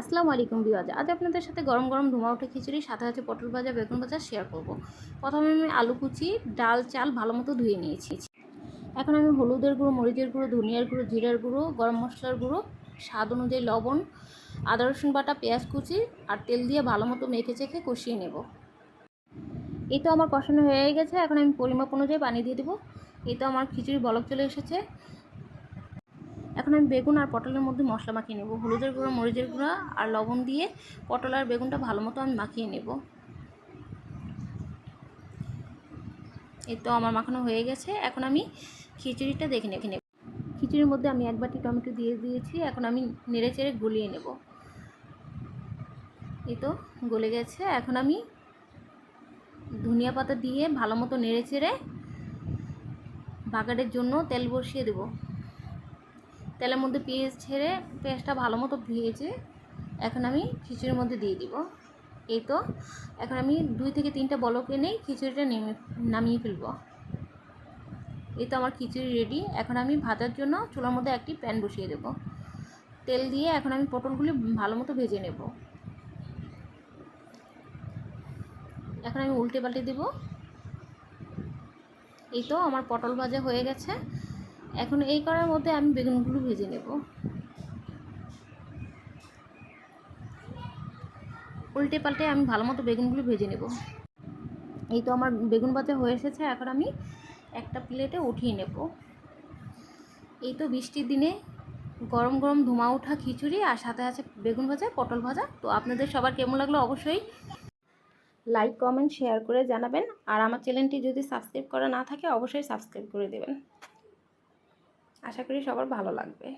আসসালামু আলাইকুম বিওয়াজ আজ আপনাদের সাথে গরম গরম ধোঁয়া ওঠা খিচুড়ি, সাথে আছে পটল ভাজা, বেগুন ভাজা শেয়ার করব। প্রথমে আমি আলু কুচি, ডাল, চাল ভালো মতো ধুয়ে নিয়েছি। এখন আমি হলুদের গুঁড়ো, মরিচের গুঁড়ো, ধনিয়ার গুঁড়ো, জিরার গুঁড়ো, গরম মশলার গুঁড়ো, স্বাদ অনুযায়ী লবণ, আদা, রসুন বাটা, পেঁয়াজ কুচি আর তেল দিয়ে ভালো মতো মেখে চেখে কষিয়ে নেব। এই তো আমার কষানো হয়ে গেছে, এখন আমি পরিমাপ অনুযায়ী পানি দিয়ে দেবো। এই তো আমার খিচুড়ি বলক চলে এসেছে। এখন আমি বেগুন আর পটলের মধ্যে মশলা মাখিয়ে নেব। হলুদের গুঁড়ো, মরিচের গুঁড়ো আর লবণ দিয়ে পটল আর বেগুনটা ভালো মতো আমি মাখিয়ে নেব। এই তো আমার মাখানো হয়ে গেছে। এখন আমি খিচুড়িটা দেখে নেখে নেব খিচুড়ির মধ্যে আমি এক বাটি টমেটো দিয়ে দিয়েছি। এখন আমি নেড়ে চেড়ে গলিয়ে নেব। এই তো গলে গেছে। এখন আমি ধনিয়া পাতা দিয়ে ভালো মতো নেড়ে চেড়ে বাগারের জন্য তেল বসিয়ে দেবো। তেলের মধ্যে পেঁয়াজ ছেড়ে, পেঁয়াজটা ভালো মতো ভেজে এখন আমি খিচুড়ির মধ্যে দিয়ে দিব। এই তো, এখন আমি দুই থেকে তিনটা বলক এনেই খিচুড়িটা নেমে, নামিয়ে ফেলব। এই তো আমার খিচুড়ি রেডি এখন আমি ভাজার জন্য চুলার মধ্যে একটি প্যান বসিয়ে দেব। তেল দিয়ে এখন আমি পটলগুলি ভালো মতো ভেজে নেব। এখন আমি উল্টে পাল্টে দেব। এই তো আমার পটল ভাজা হয়ে গেছে। এখন এই করার মধ্যে আমি বেগুনগুলো ভেজে নেব। উল্টে পাল্টে আমি ভালো মতো বেগুনগুলো ভেজে নেব। এই তো আমার বেগুন ভাজা হয়ে এসেছে, এখন আমি একটা প্লেটে উঠিয়ে নেব। এই তো বৃষ্টির দিনে গরম গরম ধোঁয়া ওঠা খিচুড়ি আর সাথে আছে বেগুন ভাজা, পটল ভাজা। তো আপনাদের সবার কেমন লাগল অবশ্যই লাইক কমেন্ট শেয়ার করে জানাবেন। আর আমার চ্যানেলটি যদি সাবস্ক্রাইব করা না থাকে, অবশ্যই সাবস্ক্রাইব করে দেবেন। আশা করি সবার ভালো লাগবে।